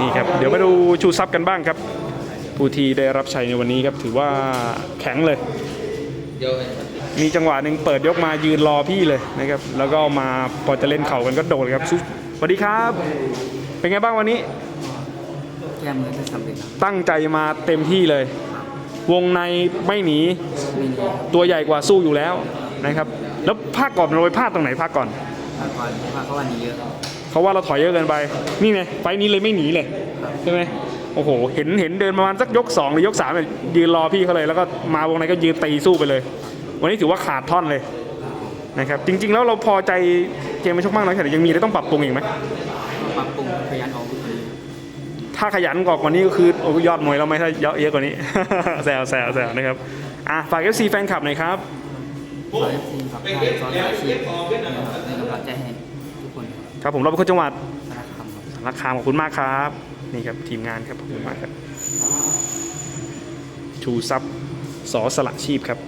นี่ครับ เดี๋ยวมาดูชูซับกันบ้างครับผู้ที่ได้รับชัยในวันนี้ครับถือว่าแข็งเลย มีจังหวะหนึ่งเปิดยกมายืนรอพี่เลยนะครับ แล้วก็มาพอจะเล่นเข่ากันก็โดดครับซุสวัสดีครับ เป็นไงบ้างวันนี้แก้มือได้สำเร็จครับตั้งใจมาเต็มที่เลย วงในไม่หนีไม่หนีครับตัวใหญ่กว่าสู้อยู่แล้วนะครับ แล้วภาคก่อนเราไปพลาดตรงไหนภาคก่อนพาก่อนพาเขาวันนี้เยอะครับ เขาว่าเราถอยเยอะเกินไป นี่ไงไฟล์นี้เลยไม่หนีเลยครับใช่ไหมโอ้โห เห็นเห็นเดินประมาณสักยก 2 หรือยก3เนี่ยยืนรอพี่เขาเลยแล้วก็มาวงในก็ยืนตีสู้ไปเลย วันนี้ถือว่าขาดท่อนเลยนะครับจริง ๆ แล้วเราพอใจเกมมันชกมากน้อยแค่ไหนยังมีอะไรต้องปรับปรุงอีกไหมปรับปรุงพยายามออกลูกนี้ถ้าขยันกว่านี้ก็คือโอ้ยอดมวยเราไม่ถ้าเยอะเยอะกว่านี้แซวแซวแซวนะครับอะฝาก FC แฟนคลับหน่อยครับขอให้ทีมขับค่ายซ้อนอาชีพนะครับในกำลังใจให้ทุก คนครับผมเราเป็นคนจังหวัดนะครับราคามขอบคุณมากครับ นี่ครับทีมงานครับขอบคุณมากครับชูซับสอสละชีพครับ